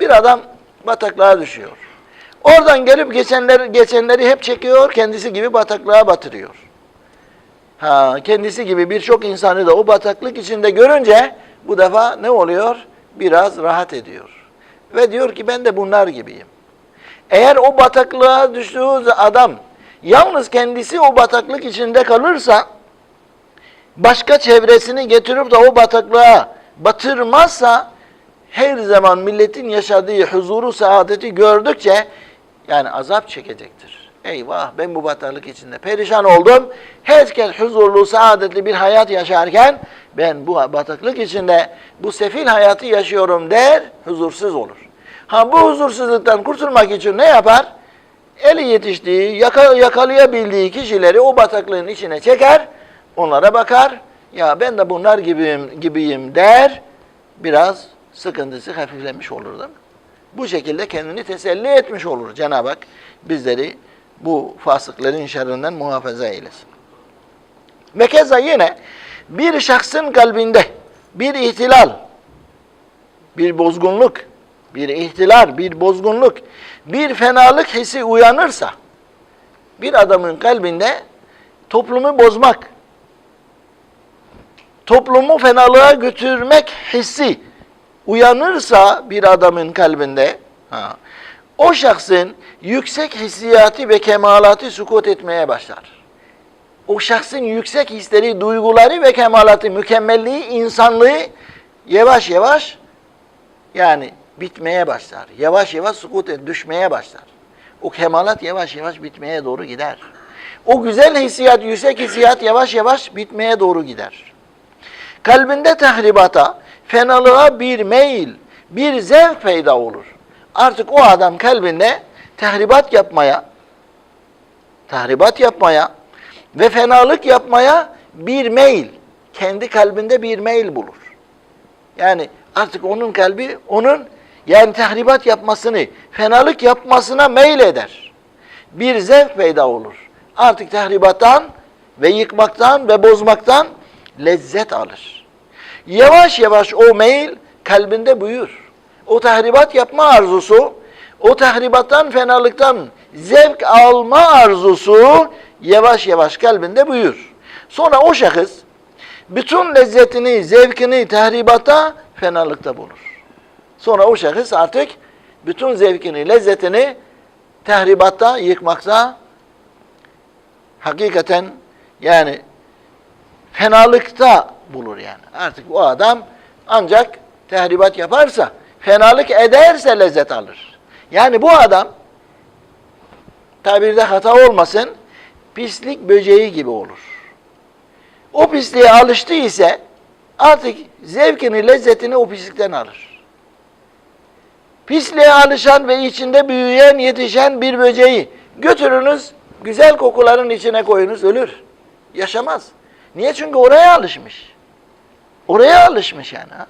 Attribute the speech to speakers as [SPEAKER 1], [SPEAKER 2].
[SPEAKER 1] Bir adam bataklığa düşüyor. Oradan gelip geçenleri, geçenleri hep çekiyor, kendisi gibi bataklığa batırıyor. Ha, kendisi gibi birçok insanı da o bataklık içinde görünce bu defa ne oluyor? Biraz rahat ediyor. Ve diyor ki ben de bunlar gibiyim. Eğer o bataklığa düştüğü adam yalnız kendisi o bataklık içinde kalırsa başka çevresini getirip de o bataklığa batırmazsa her zaman milletin yaşadığı huzuru, saadeti gördükçe yani azap çekecektir. Eyvah ben bu bataklık içinde perişan oldum. Herkes huzurlu, saadetli bir hayat yaşarken ben bu bataklık içinde bu sefil hayatı yaşıyorum der, huzursuz olur. Ha bu huzursuzluktan kurtulmak için ne yapar? Eli yetiştiği, yaka, yakalayabildiği kişileri o bataklığın içine çeker, onlara bakar. Ya ben de bunlar gibiyim, gibiyim der. Biraz sıkıntısı hafiflemiş olur değil? Bu şekilde kendini teselli etmiş olur Cenab-ı Hak bizleri bu fasıkların şerrinden muhafaza eylesin. Ve keza yine bir şahsın kalbinde bir ihtilal, bir bozgunluk, bir ihtilal, bir bozgunluk, bir fenalık hissi uyanırsa bir adamın kalbinde toplumu bozmak, toplumu fenalığa götürmek hissi uyanırsa bir adamın kalbinde ha, o şahsın yüksek hissiyatı ve kemalatı sukut etmeye başlar. O şahsın yüksek hisleri, duyguları ve kemalatı, mükemmelliği, insanlığı yavaş yavaş yani bitmeye başlar. Yavaş yavaş sukut et, düşmeye başlar. O kemalat yavaş yavaş bitmeye doğru gider. O güzel hissiyat, yüksek hissiyat yavaş yavaş bitmeye doğru gider. Kalbinde tahribata, fenalığa bir meyil, bir zevk peyda olur. Artık o adam kalbinde tahribat yapmaya, tahribat yapmaya ve fenalık yapmaya bir meyil, kendi kalbinde bir meyil bulur. Yani artık onun kalbi onun yani tahribat yapmasını, fenalık yapmasına meyil eder. Bir zevk peyda olur. Artık tahribattan ve yıkmaktan ve bozmaktan lezzet alır. Yavaş yavaş o meyil kalbinde büyür. O tahribat yapma arzusu, o tahribattan, fenalıktan zevk alma arzusu yavaş yavaş kalbinde büyür. Sonra o şahıs bütün lezzetini, zevkini tahribata, fenalıkta bulur. Sonra o şahıs artık bütün zevkini, lezzetini tahribatta, yıkmakta hakikaten yani fenalıkta bulur yani. Artık o adam ancak tahribat yaparsa, fenalık ederse lezzet alır. Yani bu adam tabirde hata olmasın, pislik böceği gibi olur. O pisliğe alıştı ise artık zevkini, lezzetini o pislikten alır. Pisliğe alışan ve içinde büyüyen, yetişen bir böceği götürünüz, güzel kokuların içine koyunuz, ölür. Yaşamaz. Niye? Çünkü oraya alışmış. Oraya alışmış yani. Ha?